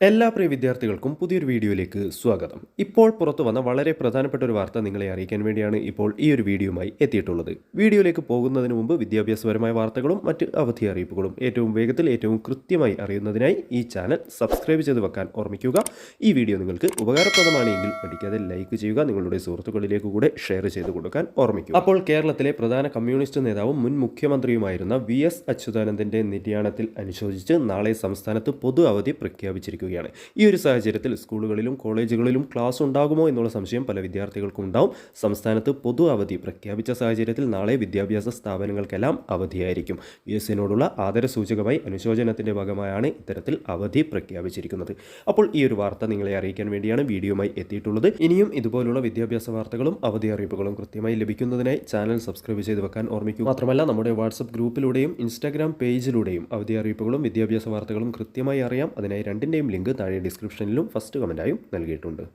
എല്ലാ പ്രിയ വിദ്യാർത്ഥികൾക്കും പുതിയൊരു വീഡിയോയിലേക്ക് സ്വാഗതം. ഇപ്പോൾ പുറത്തു വന്ന വളരെ പ്രധാനപ്പെട്ട ഒരു വാർത്ത നിങ്ങളെ അറിയിക്കാൻ വേണ്ടിയാണ് ഇപ്പോൾ ഈ ഒരു വീഡിയോയുമായി എത്തിയിട്ടുള്ളത്. വീഡിയോയിലേക്ക് പോകുന്നതിന് മുമ്പ് വിദ്യാഭ്യാസപരമായ വാർത്തകളും മറ്റ് അവധി അറിയിപ്പുകളും ഏറ്റവും വേഗത്തിൽ ഏറ്റവും കൃത്യമായി അറിയുന്നതിനായി ഈ ചാനൽ സബ്സ്ക്രൈബ് ചെയ്ത് വെക്കാൻ ഓർമ്മിക്കുക. ഈ വീഡിയോ നിങ്ങൾക്ക് ഉപകാരപ്രദമാണെങ്കിൽ പഠിക്കാതെ ലൈക്ക് ചെയ്യുക നിങ്ങളുടെ സുഹൃത്തുക്കളിലേക്ക് കൂടെ ഷെയർ ചെയ്ത് കൊടുക്കാൻ ഓർമ്മിക്കുക. അപ്പോൾ കേരളത്തിലെ പ്രധാന കമ്മ്യൂണിസ്റ്റ് നേതാവും മുൻ മുഖ്യമന്ത്രിയുമായിരുന്ന വി എസ് അച്യുതാനന്ദന്റെ നിര്യാണത്തിൽ അനുശോചിച്ച് നാളെ സംസ്ഥാനത്ത് പൊതു അവധി പ്രഖ്യാപിച്ചിരിക്കുകയാണ് ഈ ഒരു സാഹചര്യത്തിൽ സ്കൂളുകളിലും കോളേജുകളിലും ക്ലാസ് ഉണ്ടാകുമോ എന്നുള്ള സംശയം പല വിദ്യാർത്ഥികൾക്കും ഉണ്ടാവും. സംസ്ഥാനത്ത് പൊതു അവധി പ്രഖ്യാപിച്ച സാഹചര്യത്തിൽ നാളെ വിദ്യാഭ്യാസ സ്ഥാപനങ്ങൾക്കെല്ലാം അവധിയായിരിക്കും. ബി എസ് സിനോടുള്ള ആദരസൂചകമായി അനുശോചനത്തിന്റെ ഭാഗമായാണ് ഇത്തരത്തിൽ അവധി പ്രഖ്യാപിച്ചിരിക്കുന്നത്. അപ്പോൾ ഈ ഒരു വാർത്ത നിങ്ങളെ അറിയിക്കാൻ വേണ്ടിയാണ് വീഡിയോയുമായി എത്തിയിട്ടുള്ളത്. ഇനിയും ഇതുപോലുള്ള വിദ്യാഭ്യാസ വാർത്തകളും അവധി അറിയിപ്പുകളും കൃത്യമായി ലഭിക്കുന്നതിനായി ചാനൽ സബ്സ്ക്രൈബ് ചെയ്ത് വെക്കാൻ ഓർമ്മിക്കുക. മാത്രമല്ല നമ്മുടെ വാട്സപ്പ് ഗ്രൂപ്പിലൂടെയും ഇൻസ്റ്റാഗ്രാം പേജിലൂടെയും അവധി അറിയിപ്പുകളും വിദ്യാഭ്യാസ വാർത്തകളും കൃത്യമായി അറിയാം. അതിനായി രണ്ടിന്റെയും ലിങ്ക് താഴെ ഡിസ്ക്രിപ്ഷനിലും ഫസ്റ്റ് കമന്റായും നൽകിയിട്ടുണ്ട്.